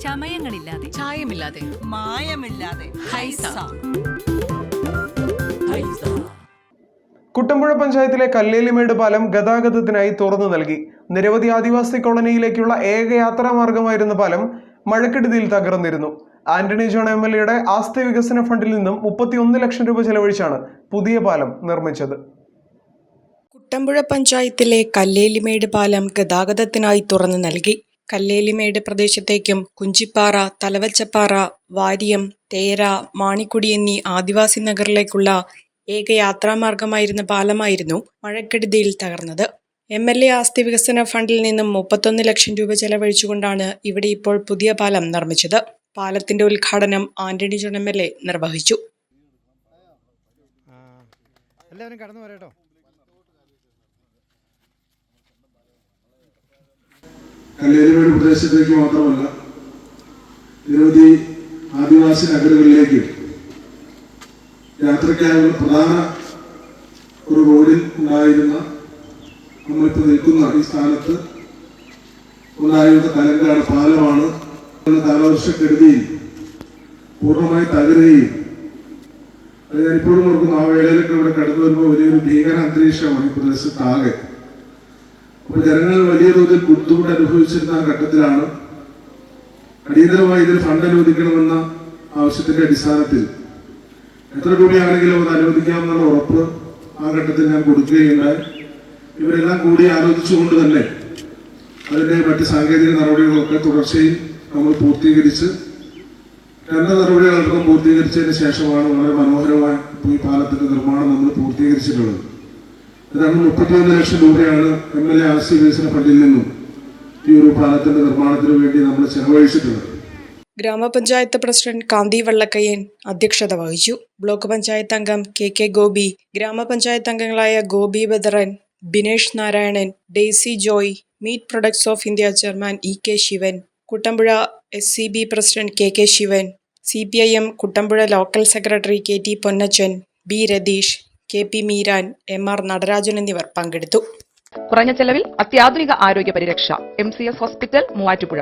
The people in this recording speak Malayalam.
ചമയങ്ങളില്ലാതെ. ചായമില്ലാതെ. മായമില്ലാതെ. ഹൈസ. കുട്ടമ്പുഴ പഞ്ചായത്തിലെ കല്ലേലിമേട് പാലം ഗതാഗതത്തിനായി തുറന്നു നൽകി. നിരവധി ആദിവാസി കോളനിയിലേക്കുള്ള ഏക യാത്രാ മാർഗമായിരുന്ന പാലം മഴക്കെടുതിയിൽ തകർന്നിരുന്നു. ആന്റണി ജോൺ എം എൽ എയുടെ ആസ്തി വികസന ഫണ്ടിൽ നിന്നും മുപ്പത്തിയൊന്ന് ലക്ഷം രൂപ ചെലവഴിച്ചാണ് പുതിയ പാലം നിർമ്മിച്ചത്. കുട്ടമ്പുഴ പഞ്ചായത്തിലെ കല്ലേലിമേട് പാലം ഗതാഗതത്തിനായി തുറന്നു നൽകി. കല്ലേലിമേട് പ്രദേശത്തേക്കും കുഞ്ചിപ്പാറ തലവച്ചപ്പാറ വാര്യം തേര മാണിക്കുടി എന്നീ ആദിവാസി നഗറിലേക്കുള്ള ഏക യാത്രാമാർഗമായിരുന്ന പാലമായിരുന്നു മഴക്കെടുതിയിൽ തകർന്നത്. എം എൽ എ ആസ്തി വികസന ഫണ്ടിൽ നിന്നും മുപ്പത്തൊന്ന് ലക്ഷം രൂപ ചെലവഴിച്ചുകൊണ്ടാണ് ഇവിടെ ഇപ്പോൾ പുതിയ പാലം നിർമ്മിച്ചത്. പാലത്തിന്റെ ഉദ്ഘാടനം Antony John M L A നിർവഹിച്ചു. എല്ലാവരും കടന്നു കല്ലേരുമേട് പ്രദേശത്തേക്ക് മാത്രമല്ല നിരവധി ആദിവാസി നഗരങ്ങളിലേക്ക് യാത്രയ്ക്കായുള്ള പ്രധാന ഒരു റോഡിൽ ഉണ്ടായിരുന്ന നമ്മളിപ്പോൾ നിൽക്കുന്ന ഈ സ്ഥാനത്ത് ഉണ്ടായിരുന്ന കലങ്കാട് പാലമാണ്. കാലവർഷക്കെടുതിയിൽ പൂർണമായി തകരുകയും അത് ഞാനിപ്പോഴും ഓർക്കുന്നു. ആ വേളയിലൊക്കെ ഇവിടെ കടന്നു വരുമ്പോൾ വലിയൊരു ഭീകര അന്തരീക്ഷമാണ് ഈ പ്രദേശത്താകെ. അപ്പോൾ ജനങ്ങൾ വലിയ തോതിൽ ബുദ്ധിമുട്ട് അനുഭവിച്ചിരുന്ന ഘട്ടത്തിലാണ് അടിയന്തരമായി ഇതിന് ഫണ്ട് അനുവദിക്കണമെന്ന ആവശ്യത്തിന്റെ അടിസ്ഥാനത്തിൽ എത്ര രൂപയാണെങ്കിലും അത് അനുവദിക്കാമെന്നുള്ള ഉറപ്പ് ആ ഘട്ടത്തിൽ ഞാൻ കൊടുക്കുകയുണ്ടായി. ഇവരെല്ലാം കൂടി ആലോചിച്ചുകൊണ്ട് തന്നെ അതിന്റെ മറ്റ് സാങ്കേതിക നടപടികളൊക്കെ തുടർച്ചയിൽ നമ്മൾ പൂർത്തീകരിച്ച് രണ്ട് നടപടികളടക്കം പൂർത്തീകരിച്ചതിന് ശേഷമാണ് വളരെ മനോഹരമായി ഈ പാലത്തിന്റെ നിർമ്മാണം നമ്മൾ പൂർത്തീകരിച്ചിട്ടുള്ളത്. ഏതാണ്ട് മുപ്പത്തിയൊന്ന് ലക്ഷം രൂപയാണ് M L A R C വികസന ഫണ്ടിൽ നിന്നും ഈ ഒരു പാലത്തിന്റെ നിർമ്മാണത്തിന് വേണ്ടി നമ്മൾ ചെലവഴിച്ചിട്ടുള്ളത്. ഗ്രാമപഞ്ചായത്ത് പ്രസിഡന്റ് കാന്തി വള്ളക്കയ്യൻ അധ്യക്ഷത വഹിച്ചു. ബ്ലോക്ക് പഞ്ചായത്ത് അംഗം കെ കെ ഗോപി ഗ്രാമപഞ്ചായത്ത് അംഗങ്ങളായ Gopi Badaran Binesh Narayanan Daisy Joy Meat Products of India chairman E K Sivan Kuttampuzha S C B president K K Sivan C P I M Kuttampuzha local secretary K T Ponnachan B Ratheesh K P Meeran M R Natarajan എന്നിവർ പങ്കെടുത്തു. കുറഞ്ഞ ചെലവിൽ അത്യാധുനിക ആരോഗ്യ പരിരക്ഷ M C S hospital Muvattupuzha.